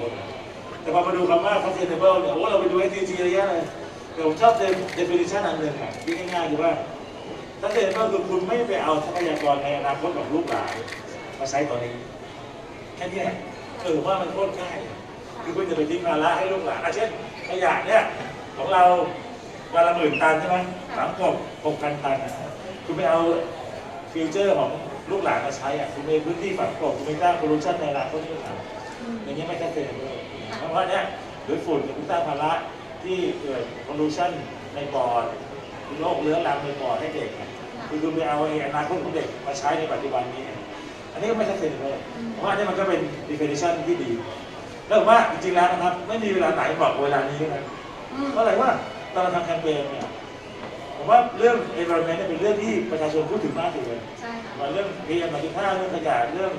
คน แต่พอมาดูคำว่า sustainable เนี่ยโอ้เราไปดู SDG เยอะแยะเลยแต่ผมชอบ definition อันหนึ่งอะที่ง่ายๆคือว่า sustainable คือคุณไม่ไปเอาทรัพยากรในอนาคตของลูกหลานมาใช้ตอนนี้ แค่นี้ยเออว่ามันโคตรง่ายคือคุณจะไปทิ้งภาระให้ลูกหลานอะเช่นขยะเนี่ยของเราวันละหมื่นตันใช่ไหมสามกบหกพันตัน คุณไปเอาฟิวเจอร์ของลูกหลานมาใช้อะ คุณมีพื้นที่ฝังกบคุณไม่สร้างโพลูชันในอนาคตที่หลาน อย่างเงี้ยไม่ชัดเจนเลยเพราะว่าเนี้ยหรือฝุ่นหรือสร้างภาระที่เกิดโพลูชันในปอดโรคเรื้อรังในปอดให้เด็กอะคือคุณไปเอาไอ้อนาคตของเด็กมาใช้ในปัจจุบันนี้ อันนี้ก็ไม่ชัดเจนเลยเพราะว่าอันนี้มันก็เป็น definition ที่ดี แล้วผมว่าจริงๆแล้วนะครับ ไม่มีเวลาไหนบอกเวลานี้นะอืมเพราะอะไรว่าตอนเราทำแคมเปญเนี่ยผมว่าเรื่อง environment เนี่ยเป็นเรื่องที่ประชาชนพูดถึงมากที่สุดเลยใช่ค่ะว่าเรื่อง PM 2.5เรื่องขยะเรื่อง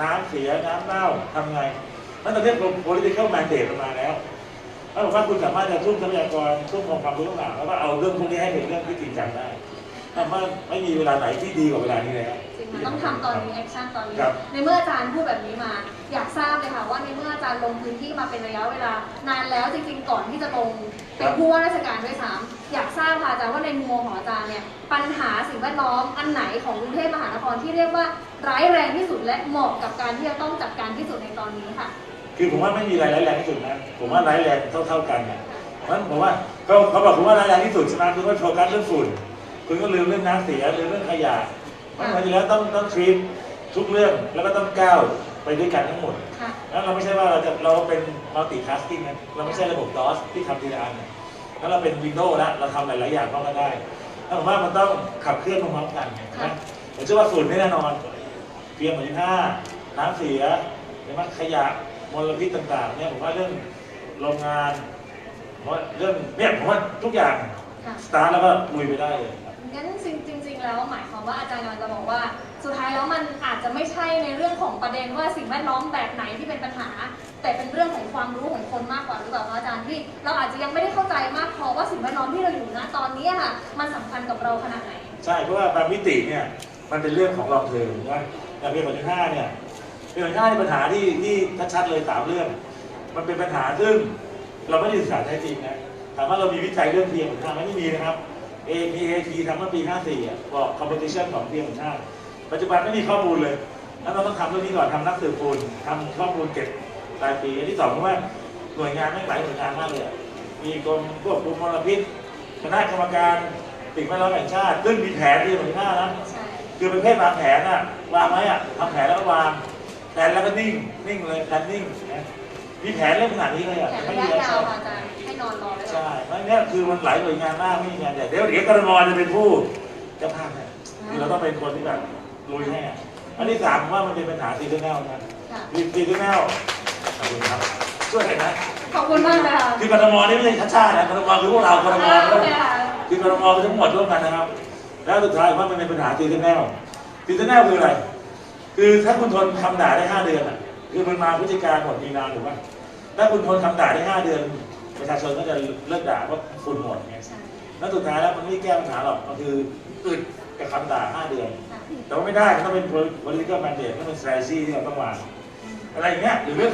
น้ำเสียน้ำเน่าทำไงนั่นตอนนี้ political mandate มันมาแล้วแล้วผมว่าคุณสามารถจะทุ่มทรัพยากรทุ่มองค์ความรู้ต่างๆแล้วก็เอาเรื่องพวกนี้ให้เป็นเรื่องที่จริงจังได้ แต่ว่าไม่มีเวลาไหนที่ดีกว่าเวลานี้แล้วจริงมันต้องทำตอนนี้แอคชั่นตอนนี้ ครับ ในเมื่ออาจารย์พูดแบบนี้มา อยากทราบเลยค่ะว่าในเมื่ออาจารย์ลงพื้นที่มาเป็นระยะเวลานานแล้วจริงๆ ก่อนที่จะลงเป็นผู้ว่าราชการด้วยซ้ำอยากทราบค่ะอาจารย์ว่าในมุมมองของอาจารย์เนี่ยปัญหาสิ่งแวดล้อมอันไหนของกรุงเทพมหานครที่เรียกว่าร้ายแรงที่สุดและเหมาะกับการที่จะต้องจัดการที่สุดในตอนนี้ค่ะ คือผมว่าไม่มีอะไรร้ายแรงที่สุดนะ ผมว่าร้ายแรงเท่าๆกันนะเพราะฉะนั้นผมว่าเขาเขาบอกผมว่าร้ายแรงที่สุดใช่ไหมคือว่าโฟกัสเรื่องฝุ่น คุณก็ลืมเรื่องน้ำเสียลืมเรื่องขยะเพราะฉะนั้นจริงๆแล้วต้องต้องทรีตทุกเรื่องแล้วก็ต้องก้าวไปด้วยกันทั้งหมดค่ะแล้วเราไม่ใช่ว่าเราจะเราเป็นมัลติทัสกิ้งนะเราไม่ใช่ระบบ DOS ที่ทำทีละอันแล้วเราเป็น Windows แล้วเราทำหลายๆอย่างพร้อมกันได้แล้วผมว่ามันต้องขับเคลื่อนพร้อมๆกันนะผมเชื่อว่าฝุ่นไม่แน่นอนเพียงเหมือนห้าน้ำเสียใช่ไหมขยะมลพิษต่าง ๆ เนี่ยผมว่าเรื่องโรงงานผมว่าเรื่องเนี่ยผมว่าทุกอย่างค่ะสตาร์ทแล้วก็ลุยไปได้เลย ครับงั้นจริงๆแล้วหมายความว่าอาจารย์กำลังจะบอกว่า สุดท้ายแล้วมันอาจจะไม่ใช่ในเรื่องของประเด็นว่าสิ่งแวดล้อมแบบไหนที่เป็นปัญหา แต่เป็นเรื่องของความรู้ของคนมากกว่าหรือเปล่าคะอาจารย์ที่เราอาจจะยังไม่ได้เข้าใจมากพอว่าสิ่งแวดล้อมที่เราอยู่ณตอนนี้อะค่ะมันสำคัญกับเราขนาดไหน ใช่เพราะว่าบางมิติเนี่ยมันเป็นเรื่องของลองเทอมว่าอย่างเพียงปัจจุบันเนี่ยเพียงปัจจุบันปัญหาที่ที่ชัดๆเลยสามเรื่อง มันเป็นปัญหาซึ่งเราไม่ได้ศึกษาแท้จริงนะถามว่าเรามีวิจัยเรื่องเพียงปัจจุบันไม่มีนะครับ APAT ทำเมื่อปี 54อะบอก competition ของเพียงปัจจุบันปัจจุบันไม่มีข้อมูลเลย แล้วเราต้องทำเรื่องนี้ก่อนทำนักสืบคูลทำข้อมูลเก็บรายปีอันที่สองเพราะว่าหน่วยงานไม่หลายหน่วยงานมากเลย มีกรมควบคุมมลพิษคณะกรรมการสิ่งแวดล้อมแห่งชาติซึ่งมีแผนที่เหมือนหน้านะคือประเภทวางแผนอะวางไว้อะทำแผนแล้วก็วางแผนแล้วก็นิ่งนิ่งเลยแผนนิ่งมีแผนเรื่องขนาดนี้เลยอะแผนไม่ระมีอะไร เพราะเนี่ยคือมันหลายหน่วยงานมากไม่มีงานใหญ่เดี๋ยวเดี๋ยวกรมจะเป็นผู้เจ้าภาพเนี่ยคือเราต้องเป็นคนที่แบบลุยให้อะอันที่สามผมว่ามันเป็นปัญหาซีซันแนลนะค่ะซีซีซันแนลขอบคุณครับช่วยหน่อยนะขอบคุณมากเลยค่ะคือกรมนี่ไม่ใช่ชาติชาตินะกรมคือพวกเรากรมอ่าโอเคค่ะคือกรมคือทั้งหมดร่วมกันนะครับ แล้วสุดท้ายว่ามันเป็นปัญหาซีซันแนลซีซันแนลคืออะไร คือถ้าคุณทนคำด่าได้5เดือนอะคือมันมาพฤศจิกาหมดมีนาถูกไหมถ้าคุณทนคำด่าได้5เดือน ประชาชนก็จะเลิกด่าเพราะฝุ่นหมดไงใช่ แล้วสุดท้ายแล้วมันไม่ได้แก้ปัญหาหรอกมันคืออึดกับคำด่า5เดือน ค่ะ แต่ว่าไม่ได้มันต้องเป็น political mandate ต้องเป็น strategy ที่เราต้องวางอะไรอย่างเงี้ยหรือเรื่อง